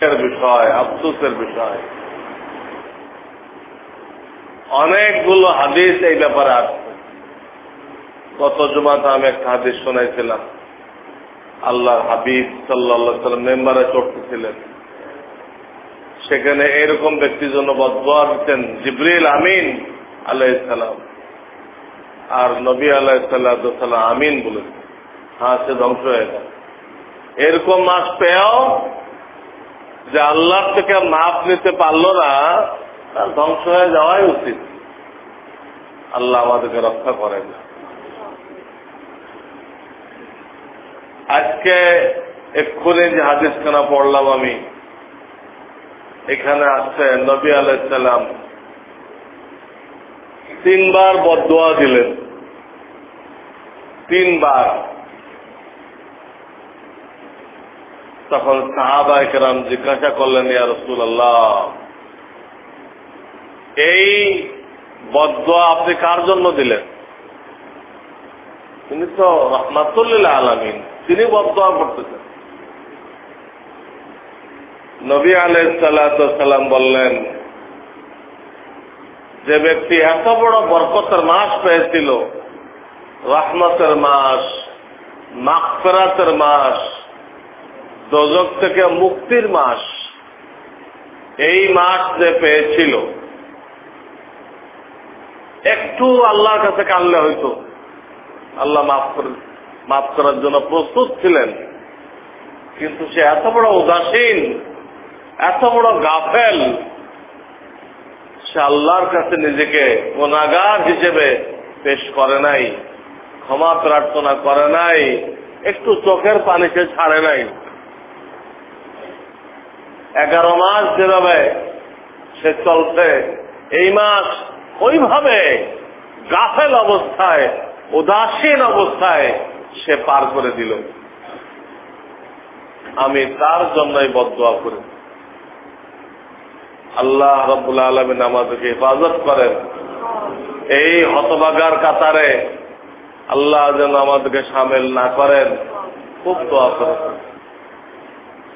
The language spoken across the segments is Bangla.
বিষয়, আফসোসের বিষয়। অনেকগুলো হাদিস এই ব্যাপারে আসছে গত জুমাতে আমি একটা হাদিস শোনাইছিলাম। আল্লাহর হাবিব সাল্লাহ সাল্লাম মেম্বারে চড়তেছিলেন। সেখানে এরকম ব্যক্তির জন্য বদয়া দিচ্ছেন জিবরিল আমিন আলাইসালাম আর নবী আলাইসাল্লাম আমিন বলেছেন। হ্যাঁ সে ধ্বংস হয়ে গেল। এরকম মাস পেয়েও যে আল্লাহ থেকে মাপ নিতে পারল না, তার ধ্বংস হয়ে যাওয়াই উচিত। আল্লাহ আমাদেরকে রক্ষা করেন আজকে এক্ষুনি যে হাদিসখানা পড়লাম আমি, এখানে আসছে নবী আলাইসাল্লাম তিনবার বদোয়া দিলেন। তিনবার। তখন সাহাবা একরাম জিজ্ঞাসা করলেন, ইয়া রসুল এই বদোয়া আপনি কার জন্য দিলেন? তিনি তো রহমাতুল্লিল্লাহ আলমিন, তিনি বদোয়া করতেছেন। নবী আলাইসাল্লাম বললেন, যে ব্যক্তি এত বড় বরকতের মাস পেয়েছিল, রহমতের মাস মাকফেরাতের মাস দোজক থেকে মুক্তির মাস এই মাস যে পেয়েছিল, একটু আল্লাহর কাছে কানলে হয়তো আল্লাহ মাফ মাফ করার জন্য প্রস্তুত ছিলেন, কিন্তু সে এত বড় উদাসীন, এত বড় গাফেল, সে আল্লাহর কাছে নিজেকে গুণাগার হিসেবে পেশ করে নাই, ক্ষমা প্রার্থনা করে নাই, একটু চোখের পানি সে ছাড়ে নাই। এগারো মাস যেভাবে সে চলছে, এই মাস ওইভাবে গাফেল অবস্থায়, উদাসীন অবস্থায় সে পার করে দিল। আমি তার জন্যই বদোয়া করি। আল্লাহ রব্বুল আলমিন আমাদেরকে হেফাজত করেন। এই হতবাগার কাতারে আল্লাহ যেন আমাদেরকে সামিল না করেন, খুব দোয়া করেন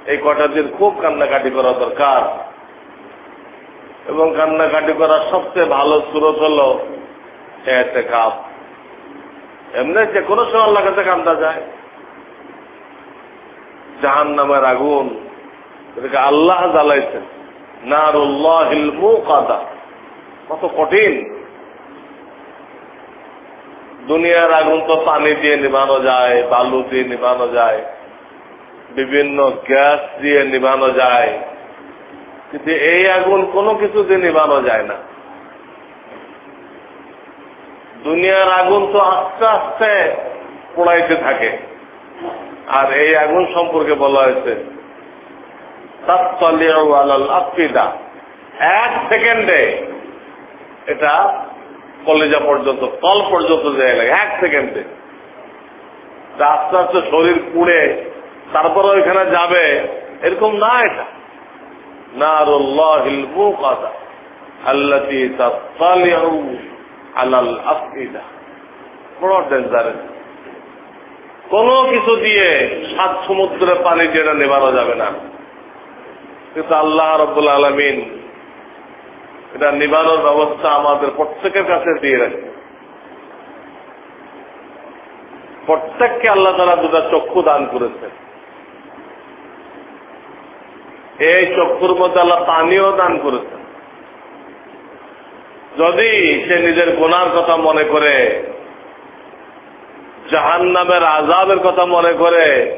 এই কটা দিন খুব কান্নাকাটি করা দরকার। এবং কান্নাকাটি করার সবচেয়ে ভালো সুরত হল এতে কাপ এমনি যে কোনো সময় আল্লাহ কাছে কান্দা যায়। জাহান নামের আগুন এটাকে আল্লাহ জ্বালাইছেন। কত কঠিন। দুনিয়ার আগুন তো পানি দিয়ে নিভানো যায়, বালু দিয়ে নিভানো যায়। বিভিন্ন গ্যাস দিয়ে নিভানো যায়। কিন্তু এই আগুন কোনো কিছু দিয়ে নিভানো যায় না। দুনিয়ার আগুন তো আস্তে আস্তে পোড়াইতে থাকে। আর এই আগুন সম্পর্কে বলা হয়েছে এক সেকেন্ডে এটা কলেজা পর্যন্ত, তল পর্যন্ত যায় লাগে, এক সেকেন্ডে। আস্তে আস্তে শরীর পুড়ে তারপরে ওইখানে যাবে। এরকম না এটা? কোন কিছু দিয়ে সাত সমুদ্রের পানি দিয়ে এটা নেবানো যাবে না। কিন্তু আল্লাহ রব্বুল আলমিন এটা নিবানোর ব্যবস্থা আমাদের প্রত্যেকের কাছে দিয়ে রাখে। প্রত্যেককে আল্লাহ তারা দুটা চক্ষু দান করেছে এই চক্ষুর মধ্যে আল্লাহ পানিও দান করেছে যদি সে নিজের গোনার কথা মনে করে জাহান নামের আজাবের কথা মনে করে,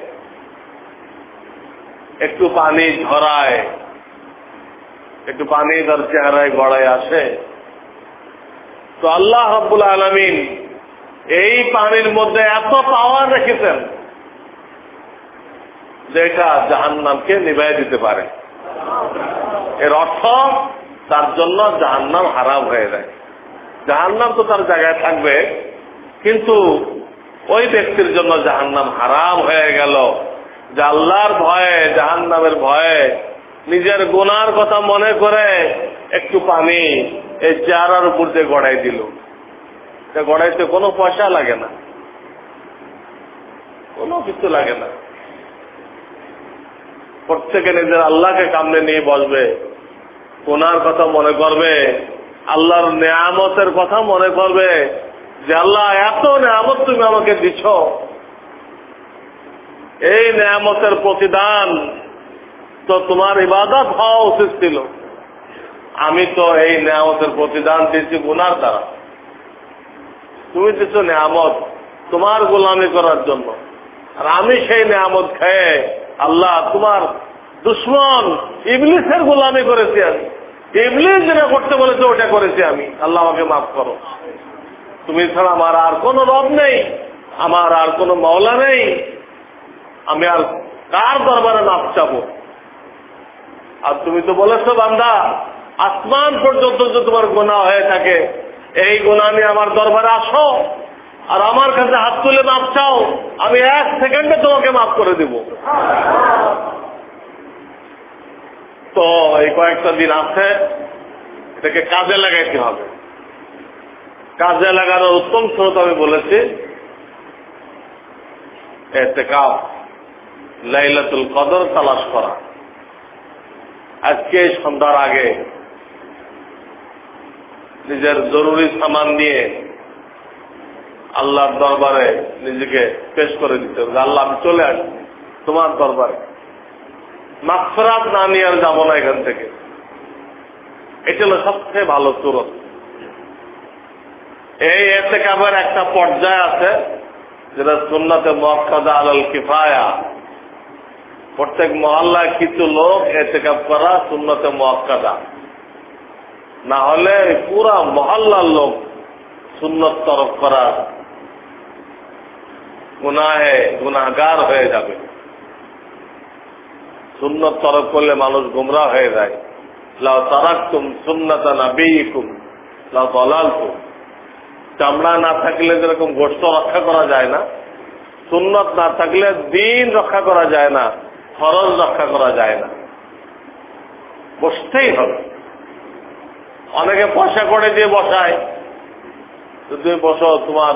একটু পানি ঝরায়, একটু পানি তার চেহারায় গড়ায় আসে, তো আল্লাহ রব্বুল আলমিন এই পানির মধ্যে এত পাওয়ার রেখেছেন। যে এটা জাহান নামকে নিভাই দিতে পারে। এর অর্থ তার জন্য জাহান্নাম হারাম হয়ে যায়। জাহান্নাম তো তার জায়গায় থাকবে, কিন্তু ওই ব্যক্তির জন্য জাহান্নাম হারাম হয়ে গেল। যে আল্লাহর ভয়ে, জাহান্নামের ভয়ে নিজের গোনার কথা মনে করে একটু পানি এই চেহারার উপর দিয়ে গড়াই দিল। গড়াইতে কোনো পয়সা লাগে না। কোনো কিছু লাগে না। প্রত্যেকে নিজের আল্লাহকে কামনে নিয়ে বসবে। কোনার কথা মনে করবে, আল্লাহর নেয়ামতের কথা মনে করবে যে, আল্লাহ, এত নেয়ামত তুমি আমাকে দিছ এই নেয়ামতের প্রতিদান তো তোমার ইবাদত হওয়া উচিত ছিল। আমি তো এই নেয়ামতের প্রতিদান দিয়েছি গুনার দ্বারা। তুমি দিচ্ছ নেয়ামত তোমার গোলামি করার জন্য। আর আমি সেই নেয়ামত খেয়ে আল্লাহ তোমার দুশ্মন ইবলিসের গোলামি করেছি আমি। ইবলিস যেটা করতে বলেছে, ওটা করেছি আমি। আল্লাহ আমাকে মাফ করো। তুমি ছাড়া আমার আর কোনো রব নেই, আমার আর কোনো মাওলা নেই। আমি আর কার দরবারে মাপ চাবো? আর তুমি তো বলেছ, বান্দা, আসমান পর্যন্ত যদি তোমার গোনা হয়ে থাকে, এই গোনা নিয়ে আমার দরবারে আসো। আর আমার কাছে হাত তুলে মাপ চাও, আমি এক সেকেন্ডে তোমাকে মাফ করে দিব। তো এই কয়েকটা দিন আছে, এটাকে কাজে লাগাইতে হবে। কাজে লাগানোর উত্তম স্রোত আমি বলেছি, এতে কাপ লাইলাতুল কদর তালাশ করা। আজকে সন্ধ্যার আগে নিজের জরুরি সামান নিয়ে আল্লাহর দরবারে নিজেকে পেশ করে দিতে হবে আল্লাহ, আমি চলে আসছি তোমার দরবারে। মাকফরাত না নিয়ে আর যাব না এখান থেকে। এটা হলো সবচেয়ে ভালো সুরত। এই এতে কাবার একটা পর্যায় আছে, যেটা সুন্নাতে মক্কাদা আলাল কিফায়া। প্রত্যেক মহল্লায় কিছু লোক এতেকাপ করা সুন্নতে মক্কাদা না হলে পুরা মহল্লার লোক সুন্নত তরফ করা গুনাহে গুনাগার হয়ে যাবে। সুন্নত তরফ করলে মানুষ গুমরা হয়ে যায়। লাও তারাকুম সুন্নতা না বেইকুম লাও দলালকুম চামড়া না থাকলে যেরকম গোষ্ঠ রক্ষা করা যায় না, সুন্নত না থাকলে দিন রক্ষা করা যায় না, ফরজ রক্ষা করা যায় না। বসতেই হবে। অনেকে পয়সা করে দিয়ে বসায়। তুমি বসো তোমার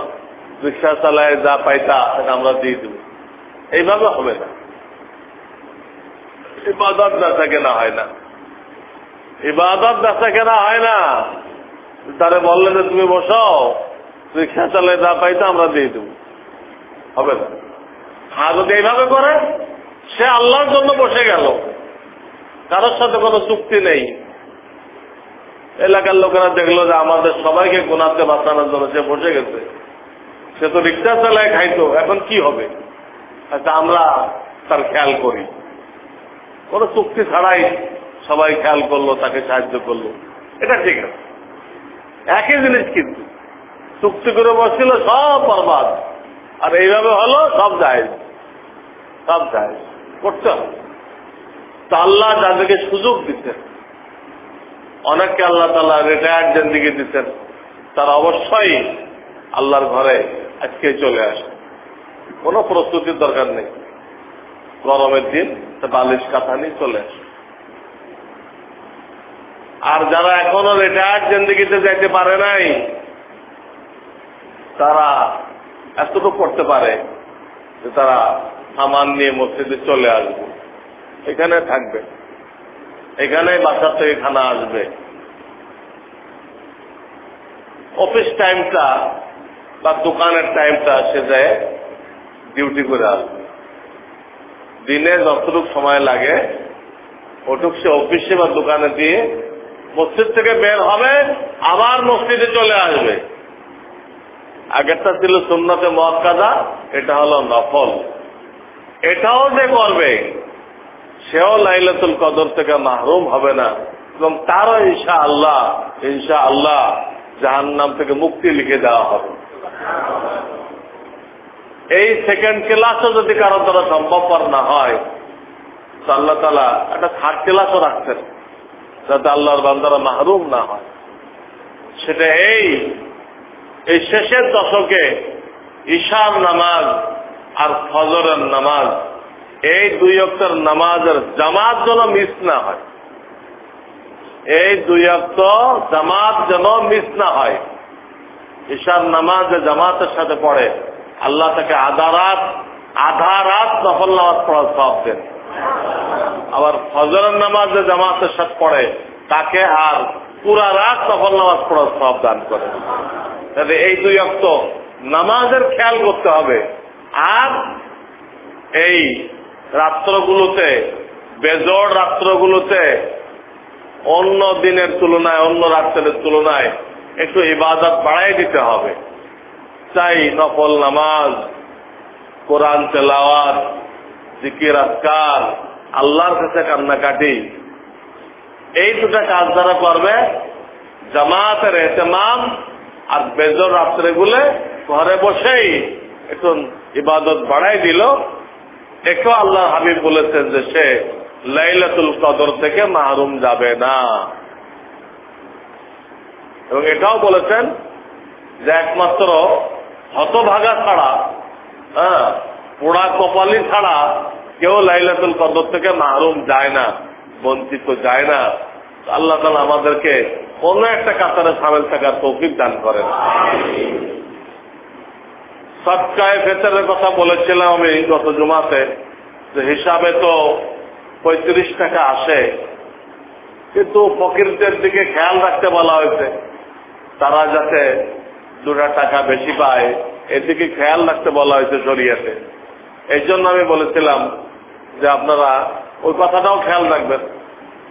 রিক্সা চালায় যা পাইতা, সেটা আমরা দিয়ে দেব। এইভাবে হবে না। ইবাদত বেচা কেনা হয় না। ইবাদত বেচা কেনা হয় না। তারে বললে যে, তুমি বসো রিক্সা চালায় যা পাইতা আমরা দিয়ে দেব। হবে না। আর যদি এইভাবে করে, সে আল্লাহর জন্য বসে গেল। কারোর সাথে কোনো চুক্তি নেই। এলাকার লোকেরা দেখল যে, আমাদের সবাইকে গুনাতে বাঁচানোর জন্য সে বসে গেছে। সে তো রিক্সা চালায় খাইতো, এখন কি হবে? আচ্ছা আমরা তার খেয়াল করি। কোনো চুক্তি ছাড়াই সবাই খেয়াল করল, তাকে সাহায্য করল। এটা ঠিক আছে। একই জিনিস কিন্তু। চুক্তি করে বসছিল, সব বরবাদ। আর এইভাবে হলো, সব যায় সব যায় করতে হবে। তা আল্লাহ যাদেরকে সুযোগ দিচ্ছেন অনেককে আল্লাহ তালা রিটায়ার্ড জেন্দিগি দিচ্ছেন তারা অবশ্যই আল্লাহর ঘরে আজকে চলে আসে। কোনো প্রস্তুতির দরকার নেই। গরমের দিন বালিশ কাঁথা নিয়ে চলে আসে। আর যারা এখনও রিটায়ার্ড জেন্দিগিতে যাইতে পারে নাই, তারা এতটুকু করতে পারে যে তারা সামান নিয়ে মসজিদে চলে আসবে। এখানে থাকবে। এখানে বাসার থেকে খানা আসবে। অফিস টাইমটা বা দোকানের টাইমটা সে যায় ডিউটি করে আসবে দিনে যতটুকু সময় লাগে, ওটুক সে অফিসে বা দোকানে দিয়ে মসজিদ থেকে বের হবে, আবার মসজিদে চলে আসবে। আগেরটা ছিল সুন্নতে মহাকাদা এটা হলো নফল। এটাও যে করবে, সেও লাইলাতুল কদর থেকে মাহরুম হবে না। এবং তারও ইনশা আল্লাহ ইনশা আল্লাহ জাহান নাম থেকে মুক্তি লিখে দেওয়া হবে। এই সেকেন্ড ক্লাসও যদি কারও দ্বারা সম্ভবপর না হয়, তো আল্লাহ তালা একটা থার্ড ক্লাসও রাখছেন, যাতে আল্লাহর বান্দারা মাহরুম না হয়। সেটা এই এই শেষের দশকে ঈশার নামাজ আর ফজরের নামাজ, এই দুই অক্টর নামাজের জামাত যেন মিস না হয়। এই দুই অক্ট জামাত যেন মিস না হয়। ঈশার নামাজ জামাতের সাথে পড়ে, আল্লাহ তাকে আধা রাত আধা রাত নফল নামাজ পড়ার সব দেন। আবার ফজরের নামাজ জামাতের সাথে পড়ে, তাকে আর পুরা রাত সফল নামাজ পড়ার সব দান করে। তাহলে এই দুই অক্ত নামাজের খেয়াল করতে হবে। আর এই রাত্রগুলোতে, বেজোড় রাত্রগুলোতে, অন্য দিনের তুলনায়, অন্য রাত্রের তুলনায় একটু ইবাদত বাড়াই দিতে হবে। চাই নফল নামাজ, কোরআন তেলাওয়াত, জিকির, আজকার, আল্লাহর কাছে কান্নাকাটি। এই দুটা কাজ যারা করবে, জামাতের এহতেমাম আর বেজর রাত্রেগুলো ঘরে বসেই এখন ইবাদত বাড়াই দিল। একেও আল্লাহ হাবিব বলেছেন যে সে লাইলাতুল কদর থেকে মাহরুম যাবে না। এবং এটাও বলেছেন যে একমাত্র হতভাগা ছাড়া হ্যাঁ পোড়া কপালি ছাড়া কেউ লাইলাতুল কদর থেকে মাহরুম যায় না, বঞ্চিত যায় না। আল্লাহ তালা আমাদেরকে কোন একটা কাতারে সামিল থাকার তৌফিক দান করেন। সৎকায় ফেতরের কথা বলেছিলাম আমি গত জুমাতে, যে হিসাবে তো পঁয়ত্রিশ টাকা আসে, কিন্তু ফকিরদের দিকে খেয়াল রাখতে বলা হয়েছে। তারা যাতে দুটা টাকা বেশি পায়, এদিকে খেয়াল রাখতে বলা হয়েছে শরিয়াতে। এই জন্য আমি বলেছিলাম যে আপনারা ওই কথাটাও খেয়াল রাখবেন।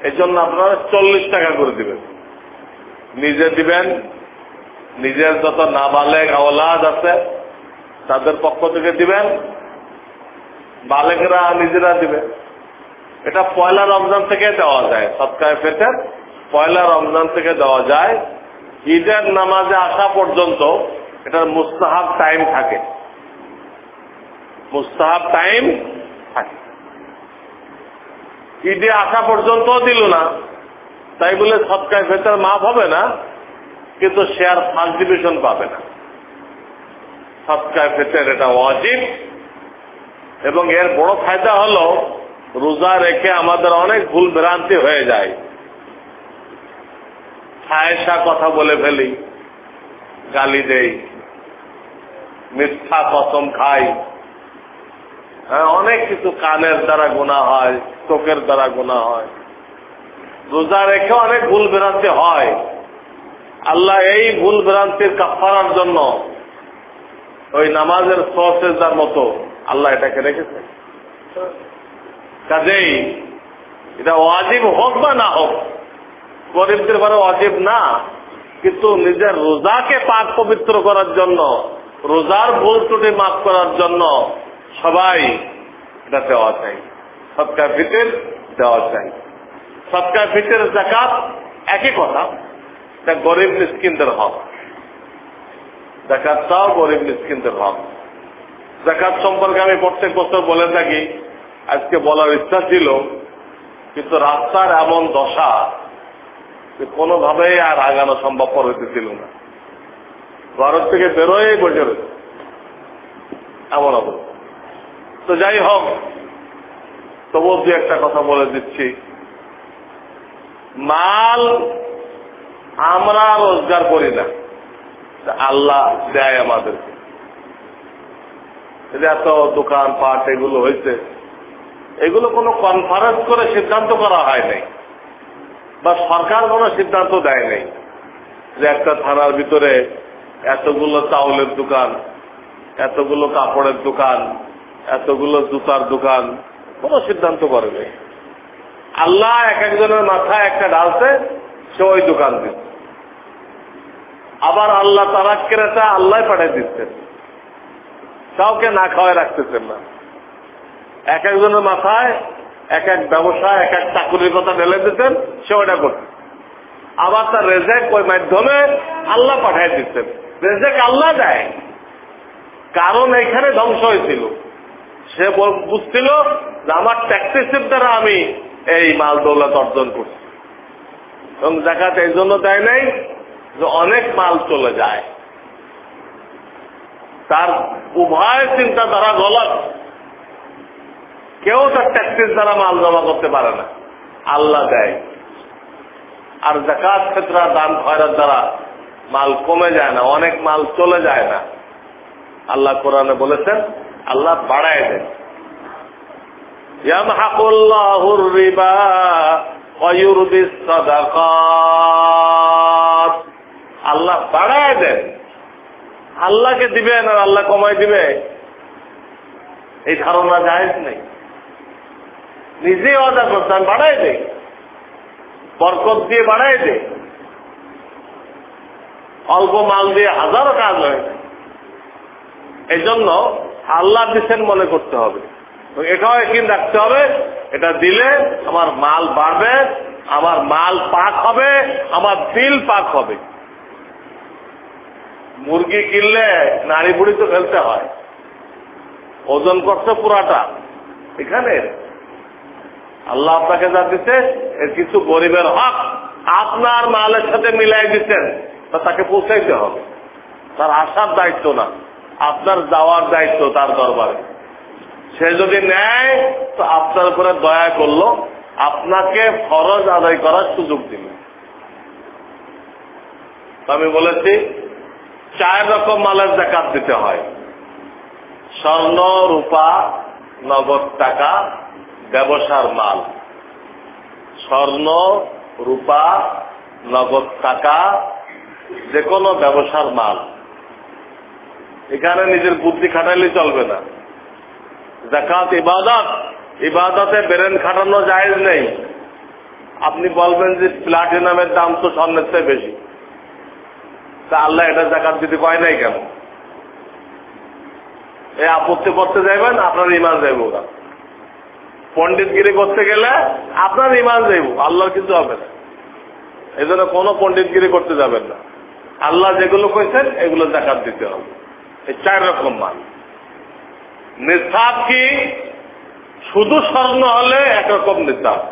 এই জন্য আপনারা চল্লিশ টাকা করে দিবেন। নিজে দিবেন, নিজের যত নাবালেগ আওলাদ আছে, তাদের পক্ষ থেকে দিবেন বালেকরা নিজেরা দিবে এটা পয়লা রমজান থেকে দেওয়া যায়, সৎকায় ফেটের পয়লা রমজান থেকে দেওয়া যায়। ঈদের নামাজে আসা পর্যন্ত এটার মুস্তাহাব টাইম থাকে। মুস্তাহাব টাইম থাকে। ঈদে আসা পর্যন্ত দিল না। তাই বলে সৎকায় ফেটার মাফ হবে না, কিন্তু শেয়ার ফার্স্ট ডিভিশন পাবে না। সৎকায় ফেটের এটা অজিব এবং এর বড় ফায়দা হলো, রোজা রেখে আমাদের অনেক ভুল ভ্রান্তি হয়ে যায়। ফায়সা কথা বলে ফেলি, গালি দেই, মিথ্যা কসম খাই। হ্যাঁ অনেক কিছু কানের দ্বারা গোনা হয়, চোখের দ্বারা গোনা হয়। রোজা রেখে অনেক ভুল ভ্রান্তি হয়। আল্লাহ এই ভুল ভ্রান্তির কাফারার জন্য ওই নামাজের সহসেজার মতো আল্লাহ এটাকে রেখেছে কাজেই এটা অজীব হোক বা না হোক গরিবদের বারে অজীব না, কিন্তু নিজের রোজাকে পাক পবিত্র করার জন্য, রোজার ভুল ত্রুটি মাফ করার জন্য সবাই এটা দেওয়া চাই। সৎকা ফিতের দেওয়া চাই। সৎকা ফিতের জাকাত একই কথা, এটা গরিব মিসকিনদের হক। জাকাতটাও গরিব মিসকিনদের হক। জাকাত সম্পর্কে আমি প্রত্যেক বছর বলে থাকি, আজকে বলার ইচ্ছা ছিল, কিন্তু রাস্তার এমন দশা যে কোনোভাবেই আর আগানো সম্ভবপর হইতেছিল না। ভারত থেকে বেরোয় বসে রয়েছে এমন অবস্থা। তো যাই হোক, তবুও দু একটা কথা বলে দিচ্ছি। মাল আমরা রোজগার করি না। আল্লাহ দেয় যে এত দোকান পাট এগুলো হয়েছে এগুলো কোনো কনফারেন্স করে সিদ্ধান্ত করা হয় নাই। বা সরকার কোনো সিদ্ধান্ত দেয় নাই যে একটা থানার ভিতরে এতগুলো চাউলের দোকান, এতগুলো কাপড়ের দোকান, এতগুলো জুতার দোকান, কোনো সিদ্ধান্ত করে নেই। আল্লাহ এক একজনের মাথায় একটা ডালছে সে ওই দোকান দিচ্ছে। আবার আল্লাহ তারা ক্রেতা আল্লাহ পাঠিয়ে দিচ্ছেন কাউকে না খাওয়ায় রাখতেছেন না। এক একজনের মাথায় এক এক ব্যবসা এক এক চাকুরির কথা ঢেলে দিতেন সে ওটা আবার তার রেজেক ওই মাধ্যমে আল্লাহ পাঠিয়ে দিচ্ছেন। রেজেক আল্লাহ দেয়। কারণ এখানে ধ্বংস হয়েছিল। সে বুঝছিল যে আমার ট্যাক্সিসিপ দ্বারা আমি এই মাল দৌলত অর্জন করছি। এবং জাকাত এই জন্য দেয় নাই যে অনেক মাল চলে যায়। তার উভয় চিন্তা চিন্তাধারা গলত। কেউ তার ট্যাক্সিস দ্বারা মাল জমা করতে পারে না। আল্লাহ দেয়। আর জাকাত ক্ষেত্র দান খয়রার দ্বারা মাল কমে যায় না, অনেক মাল চলে যায় না। আল্লাহ কোরআনে বলেছেন, আল্লাহ বাড়ায় দেন। আল্লাহ বাড়ায় দেন। আল্লাহকে দিবেন আর আল্লাহ কমাই দিবে। এই ধারণা জায়েজ নেই। নিজে অর্ডার করতে আমি বাড়াই দেই বরকত দিয়ে বাড়াই দেই অল্প মাল দিয়ে হাজারো কাজ হয়। এই জন্য আল্লাহ দিচ্ছেন মনে করতে হবে। এটাও একদিন রাখতে হবে, এটা দিলে আমার মাল বাড়বে, আমার মাল পাক হবে, আমার দিল পাক হবে। মুরগি কিনলে নারী বুড়ি তো ফেলতে হয়। ওজন করছে পুরাটা। এখানে আল্লাহ আপনাকে যা দিচ্ছে এর কিছু গরিবের হক আপনার মালের সাথে মিলাই দিচ্ছেন তা তাকে পৌঁছাইতে হবে। তার আসার দায়িত্ব না, আপনার যাওয়ার দায়িত্ব তার দরবারে। সে যদি নেয়, তো আপনার উপরে দয়া করল, আপনাকে ফরজ আদায় করার সুযোগ দিল আমি বলেছি, চার রকম মালের জাকাত দিতে হয়। স্বর্ণ, রূপা, নগদ টাকা ব্যবসার মাল। স্বর্ণ, রূপা, নগদ টাকা যে কোনো ব্যবসার মাল। এখানে নিজের বুদ্ধি খাটাইলে চলবে না। জাকাত ইবাদত। ইবাদতে বেরেন খাটানো জায়েজ নেই। আপনি বলবেন যে প্লাটিনামের দাম তো স্বর্ণের চেয়ে বেশি। তা আল্লাহ এটা জাকাত দিতে কয় নাই কেন? এই আপত্তি করতে যাইবেন, আপনার ইমান যাইব ওরা। পণ্ডিতগিরি করতে গেলে আপনার ইমান যাইব, আল্লাহর কিছু হবে না। এই জন্য কোনো পণ্ডিতগিরি করতে যাবেন না। আল্লাহ যেগুলো কইছেন, এগুলো জাকাত দিতে হবে। এই চার রকম মাল। নিসাব কি? শুধু স্বর্ণ হলে একরকম নিসাব।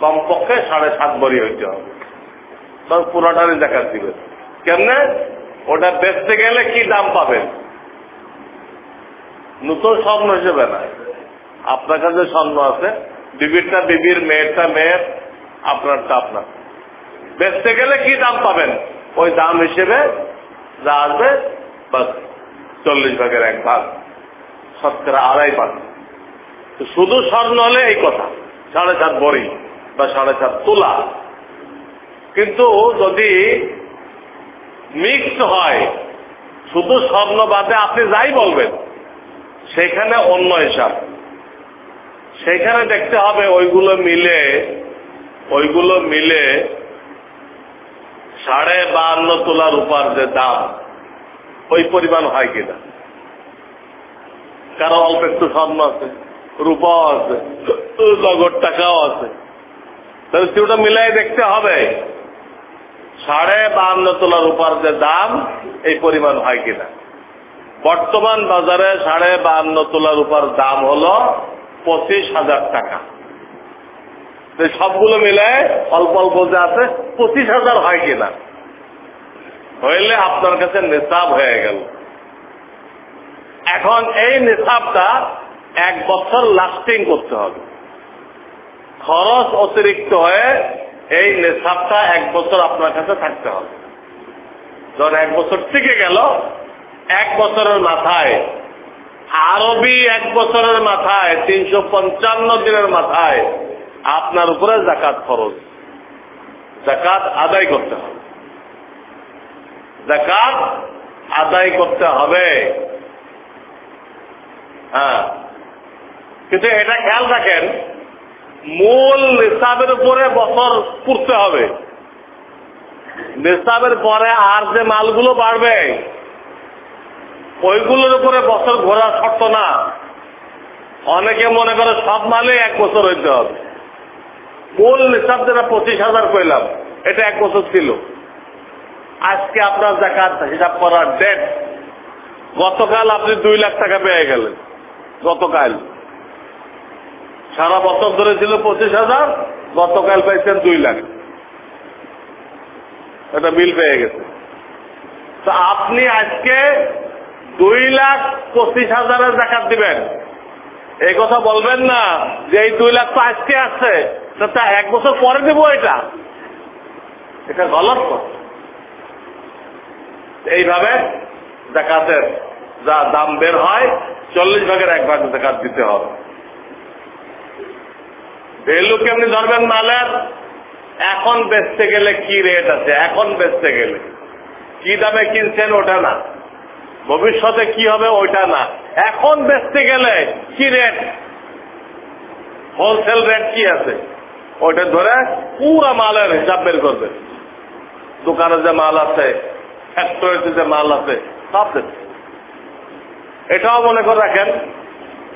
কমপক্ষে সাড়ে সাত বড়ি হইতে হবে। তখন পুরোটারই জাকাত দিবেন। কেমনে? ওটা বেচতে গেলে কি দাম পাবেন? নতুন স্বর্ণ হিসেবে না। আপনার কাছে স্বর্ণ আছে। বিবিরটা বিবির, মেয়েরটা মেয়ের, আপনারটা আপনার। বেচতে গেলে কি দাম পাবেন? ওই দাম হিসেবে যা আসবে, বাস চল্লিশ ভাগের এক ভাগ, শতকরা আড়াই ভাগ। শুধু স্বর্ণ হলে এই কথা, সাড়ে সাত বড়ি বা সাড়ে সাত তোলা। কিন্তু যদি মিক্সড হয়, শুধু স্বর্ণ বাদে আপনি যাই বলবেন, সেখানে অন্য হিসাব। সেখানে দেখতে হবে ওইগুলো মিলে ওইগুলো মিলে সাড়ে বান্ন তোলার রূপার যে দাম, ওই পরিমাণ হয় কিনা? কারও অল্প একটু স্বর্ণ আছে, রূপাও আছে, নগদ টাকাও আছে। তাহলে সেটা মিলাই দেখতে হবে। সাড়ে বাহান্ন তোলার রূপার যে দাম, এই পরিমাণ হয় কিনা? বর্তমান বাজারে সাড়ে বান্ন তোলার রূপার দাম হলো পঁচিশ হাজার টাকা। সবগুলো মিলে অল্প অল্প যে আছে, পঁচিশ হাজার হয় কিনা? হইলে আপনার কাছে নিসাব হয়ে গেল। এখন এই নিসাবটা এক বছর লাস্টিং করতে হবে। খরচ অতিরিক্ত হয়ে এই নিসাবটা এক বছর আপনার কাছে থাকতে হবে। ধর এক বছর টিকে গেল, এক বছরের মাথায় আরবি এক বছরের মাথায়, তিনশো পঞ্চান্ন দিনের মাথায় আপনার উপরে জাকাত খরচ জাকাত আদায় করতে হবে। জাকাত আদায় করতে হবে। হ্যাঁ। কিন্তু এটা খেয়াল রাখেন, মূল নিসাবের উপরে বছর পুরতে হবে। নিসাবের পরে আর যে মালগুলো বাড়বে ওইগুলোর উপরে বছর ঘোরা শর্ত না। অনেকে মনে করে সব মালে এক বছর হইতে হবে। মূল নিসাব যেটা পঁচিশ হাজার কইলাম, এটা এক বছর ছিল। আজকে আপনার জাকাত হিসাব করার ডেট গতকাল আপনি দুই লাখ টাকা পেয়ে গেলেন, গতকাল। সারা বছর ধরে ছিল পঁচিশ হাজার, গতকাল পাইছেন দুই লাখ। এটা বিল পেয়ে গেছে। তো আপনি আজকে দুই লাখ পঁচিশ হাজারের জাকাত দিবেন। এই কথা বলবেন না যে এই দুই লাখ তো আজকে আছে। তো এক বছর পরে দেবো এটা। এটা গলত এইভাবে জাকাতের যা দাম বের হয়, চল্লিশ ভাগের এক ভাগ জাকাত দিতে হবে। ভ্যালু কেমনি ধরবেন মালের? এখন বেচতে গেলে কি রেট আছে? এখন বেচতে গেলে। কি দামে কিনছেন ওটা না। ভবিষ্যতে কি হবে ওইটা না। এখন বেচতে গেলে কি রেট হোলসেল রেট কি আছে? ওইটা ধরে পুরা মালের হিসাব বের করবে। দোকানে যে মাল আছে ফ্যাক্টরিতে যে মাল আছে, সব এটাও মনে করে রাখেন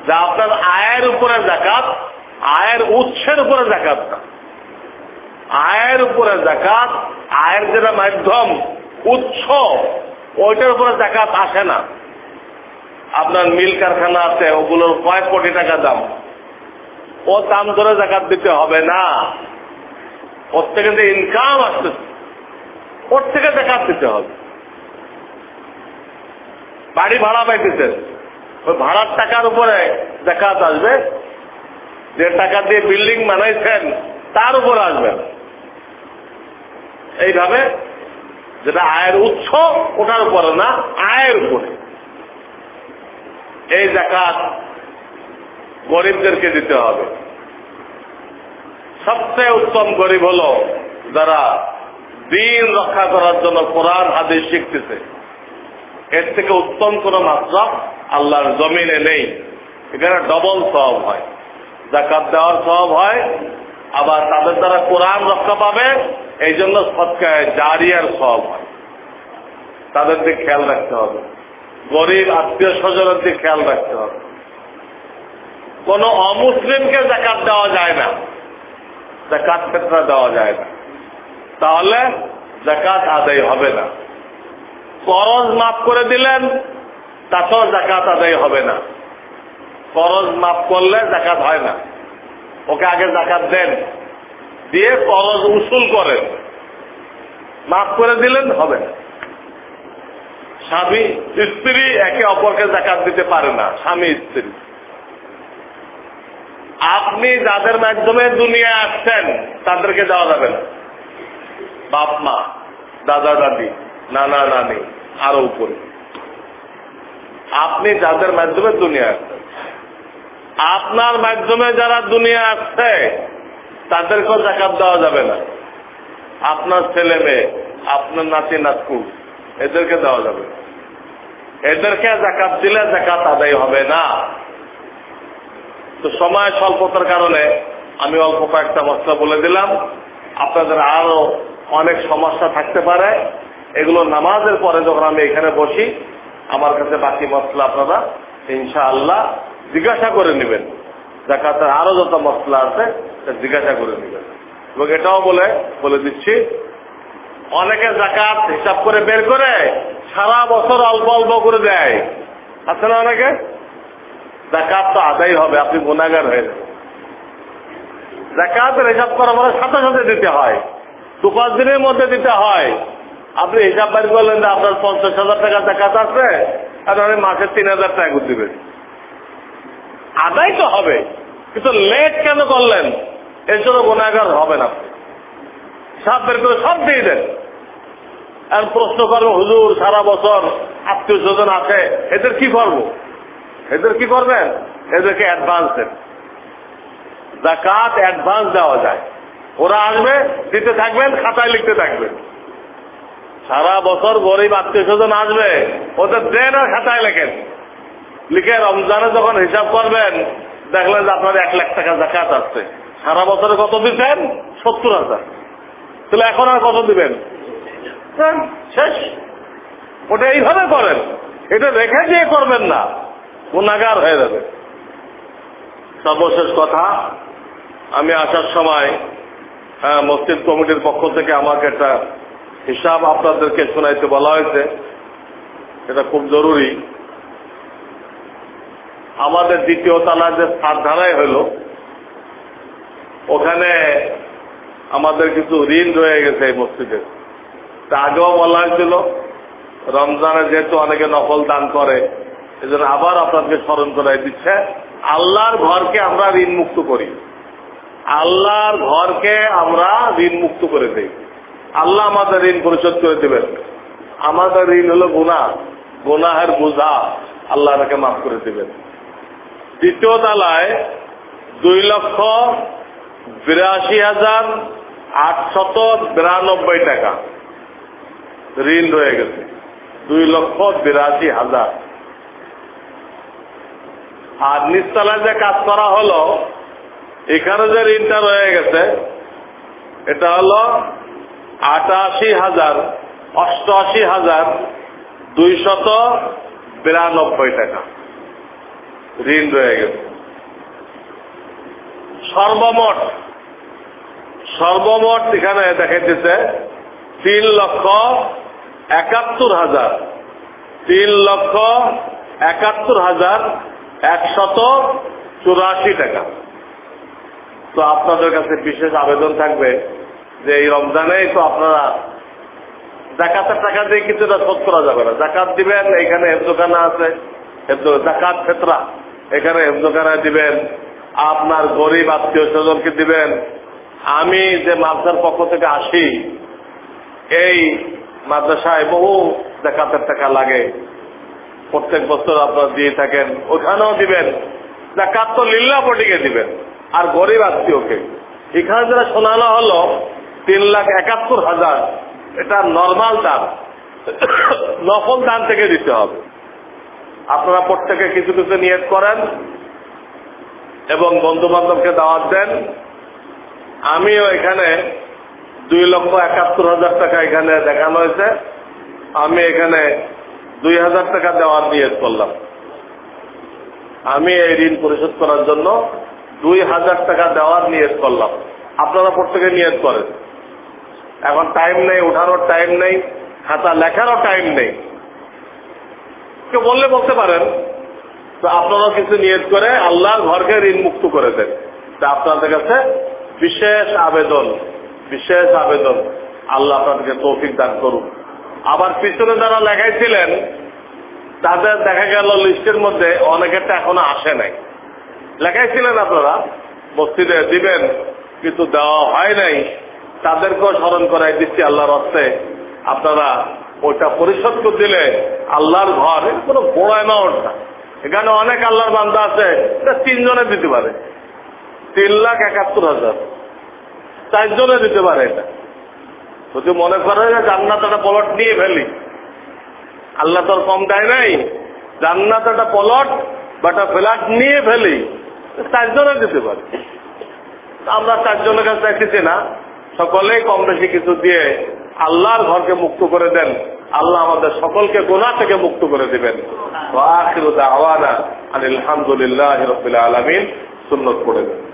যে আপনার আয়ের উপরে জাকাত আয়ের উৎসের উপরে জাকাত না। আয়ের উপরে জাকাত আয়ের যেটা মাধ্যম, উৎস ওইটার উপরে জাকাত আসে না। আপনার মিল কারখানা আছে, ওগুলোর কয়েক কোটি টাকা দাম। ও দাম ধরে জাকাত দিতে হবে না। ওর থেকে যে ইনকাম আসতেছে ওর থেকে জাকাত দিতে হবে। বাড়ি ভাড়া পাইতেছেন, ওই ভাড়ার টাকার উপরে জাকাত আসবে। যে টাকা দিয়ে বিল্ডিং বানাইছেন, তার উপর আসবে। না। এইভাবে যেটা আয়ের উৎস, ওটার উপরে না, আয়ের উপরে। এই জাকাত গরিবদেরকে দিতে হবে। সবচেয়ে উত্তম গরিব হলো যারা দিন রক্ষা করার জন্য কোরআন, হাদিস শিখতেছে। এর থেকে উত্তম কোন মাত্রা আল্লাহর জমিনে নেই। এখানে ডবল সব হয়। জাকাত দেওয়ার সব হয়, আবার তাদের দ্বারা কোরআন রক্ষা পাবে এই জন্য সৎকায় জারিয়ার সব হয়। তাদের দিকে খেয়াল রাখতে হবে। গরিব আত্মীয় স্বজনের দিকে খেয়াল রাখতে হবে। কোন অমুসলিমকে জাকাত দেওয়া যায় না। জাকাত ক্ষেত্রে দেওয়া যায় না। তাহলে জাকাত আদায় হবে না। করজ মাফ করে দিলেন, তাতেও জাকাত আদায় হবে না। করজ মাফ করলে জাকাত হয় না। ওকে আগে জাকাত দেন। দিয়ে করজ উসুল করেন। মাফ করে দিলেন, হবে। স্বামী, স্ত্রী একে অপরকে জাকাত দিতে পারে না, স্বামী, স্ত্রী। আপনি যাদের মাধ্যমে দুনিয়া আসছেন, তাদেরকে দেওয়া যাবে না। বাপ, মা, দাদা, দাদি, নানা, নানি, আরও উপরে। আপনি যাদের মাধ্যমে দুনিয়া আসছেন, আপনার মাধ্যমে যারা দুনিয়া আসছে তাদেরকেও জাকাত দেওয়া যাবে না। আপনার ছেলে মেয়ে, আপনার নাতি নাতকু, এদেরকে দেওয়া যাবে। এদেরকে জাকাত দিলে জাকাত আদায় হবে না। তো সময় স্বল্পতার কারণে আমি অল্প কয়েকটা মশলা বলে দিলাম। আপনাদের আরও অনেক সমস্যা থাকতে পারে। এগুলো নামাজের পরে যখন আমি এখানে বসি, আমার কাছে বাকি মশলা আপনারা ইনশা আল্লাহ জিজ্ঞাসা করে নেবেন। জাকাতের আরও যত মশলা আছে জিজ্ঞাসা করে নেবেন এবং এটাও বলে বলে দিচ্ছি, অনেকে জাকাত হিসাব করে বের করে সারা বছর অল্প অল্প করে দেয়। আছে না অনেকে? জাকাত তো আদায় হবে, আপনি গুণাগার হয়ে যাবেন। জাকাতের হিসাব করা মানে সাথে সাথে দিতে হয়। দু পাঁচ দিনের মধ্যে দিতে হয়। আপনি হিসাব বাড়ি করলেন যে আপনার পঞ্চাশ হাজার টাকা জাকাত আছে, আর আপনি মাসে তিন হাজার টাকা দিবেন। আদায় তো হবে, কিন্তু লেট কেন করলেন? এর জন্য গুণাগার হবেন আপনি। সব বের করে সব দিয়ে দেন। আর প্রশ্ন করব, হুজুর, সারা বছর আত্মীয় স্বজন আছে, এদের কি করব? এদের কি করবেন? এদেরকে অ্যাডভান্স দেন। জাকাত অ্যাডভান্স দেওয়া যায়। ওরা আসবে, দিতে থাকবেন, খাতায় লিখতে থাকবেন। সারা বছর গরিব আত্মীয় স্বজন আসবে, ওদের দেন আর খাতায় লেখেন। লিখে রমজানে যখন হিসাব করবেন, দেখলেন যে আপনার এক লাখ টাকা জাকাত আসছে। সারা বছরে কত দিচ্ছেন সত্তর হাজার। তাহলে এখন আর কত দিবেন? শেষ। ওটা এইভাবে করেন। এটা রেখে দিয়ে করবেন না। গুণাগার হয়ে যাবে। সর্বশেষ কথা আমি আসার সময় হ্যাঁ, মসজিদ কমিটির পক্ষ থেকে আমাকে একটা হিসাব আপনাদেরকে শোনাইতে বলা হয়েছে। এটা খুব জরুরি। আমাদের দ্বিতীয় তালা যে সাত ধারায় হইল ওখানে আমাদের কিছু ঋণ রয়ে গেছে এই মসজিদে। তা আগেও বলা হয়েছিল রমজানে যেহেতু অনেকে নকল দান করে, এজন্য আবার আপনাদেরকে স্মরণ করাই দিচ্ছে, আল্লাহর ঘরকে আমরা ঋণ মুক্ত করি। আল্লাহর ঘরকে আমরা ঋণ মুক্ত করে দিই। আল্লাহ আমাদের ঋণ পরিশোধ করে দেবেন। আমাদের ঋণ হলো গুণা গুনাহের বোঝা আল্লাহ তাকে মাফ করে দেবেন। দ্বিতীয় তালায় দুই লক্ষ বিরাশি হাজার আটশত বিরানব্বই টাকা। ঋণ রয়ে গেছে। দুই লক্ষ বিরাশি হাজার। আর নিচতলায় যে কাজ করা হলো, এখানে যে ঋণটা রয়ে গেছে, এটা হলো আটাশি হাজার, অষ্টআশি হাজার, দুইশত বিরানব্বই টাকা। ঋণ রয়ে গেছে। সর্বমোট সর্বমোট এখানে দেখাইতেছে তিন লক্ষ একাত্তর হাজার, তিন লক্ষ একাত্তর হাজার একশত চুরাশি টাকা। তো আপনাদের কাছে বিশেষ আবেদন থাকবে যে এই রমজানেই তো আপনারা জাকাতের টাকা দিয়ে কিছুটা শোধ করা যাবে না। জাকাত দিবেন, এখানে হেফজোখানা আছে, হেফজো- জাকাত ফেতরা, এখানে হেফজোখানা দিবেন আপনার গরিব আত্মীয় স্বজনকে দিবেন। আমি যে মাদ্রাসার পক্ষ থেকে আসি, এই মাদ্রাসায় বহু জাকাতের টাকা লাগে। প্রত্যেক বছর আপনারা দিয়ে থাকেন, ওখানেও দিবেন। জাকাত তো লিল্লা পটিকে দিবেন, আর গরিব আত্মীয়কে। এখানে যেটা শোনানো হলো, তিন লাখ একাত্তর হাজার, এটা নর্মাল দান নফল দান থেকে দিতে হবে। আপনারা প্রত্যেকে কিছু কিছু নিয়োগ করেন। এবং বন্ধু বান্ধবকে দাওয়াত দেন। আমিও এখানে দুই লক্ষ একাত্তর হাজার টাকা এখানে দেখানো হয়েছে। আমি এখানে দুই হাজার টাকা দেওয়ার নিয়ত করলাম। আমি এই ঋণ পরিশোধ করার জন্য দুই হাজার টাকা দেওয়ার নিয়ত করলাম। আপনারা প্রত্যেকে নিয়ত করেন। এখন টাইম নেই ওঠানোর টাইম নেই, খাতা লেখারও টাইম নেই। কেউ বললে বলতে পারেন তো আপনারা কিছু নিয়ত করে আল্লাহর ঘরকে ঋণ মুক্ত করে দেন। তা আপনাদের কাছে বিশেষ আবেদন বিশেষ আবেদন। আল্লাহ আপনাদেরকে তৌফিক দান করুন আবার পিছনে যারা লেখাইছিলেন, তাদের দেখা গেল লিস্টের মধ্যে অনেকেরটা এখনও আসে নাই। লেখাইছিলেন আপনারা, মসজিদে দিবেন, কিন্তু দেওয়া হয় নাই। তাদেরকেও স্মরণ করাই দিচ্ছি আল্লাহর অর্থে আপনারা ওইটা পরিশোধ করে দিলে আল্লাহর ঘর কোনো বড় অ্যামাউন্ট না। এখানে অনেক আল্লাহর বান্দা আছে, এটা তিনজনে দিতে পারে। তিন লাখ একাত্তর হাজার। চারজনে দিতে পারে এটা। যদি মনে করে যে জান্নাত একটা পলট নিয়ে ফেলি, আল্লাহ তোর কম দেয় নাই, জান্নাত একটা পলট বা একটা ফ্ল্যাট নিয়ে ফেলি, চারজনে দিতে পারে। আমরা চারজনের কাছে চাইতেছি না, সকলেই কম বেশি কিছু দিয়ে আল্লাহর ঘরকে মুক্ত করে দেন। আল্লাহ আমাদের সকলকে গোনা থেকে মুক্ত করে দিবেন। আলহামদুলিল্লাহ রবিল আলমিন। সুন্নত করে দেন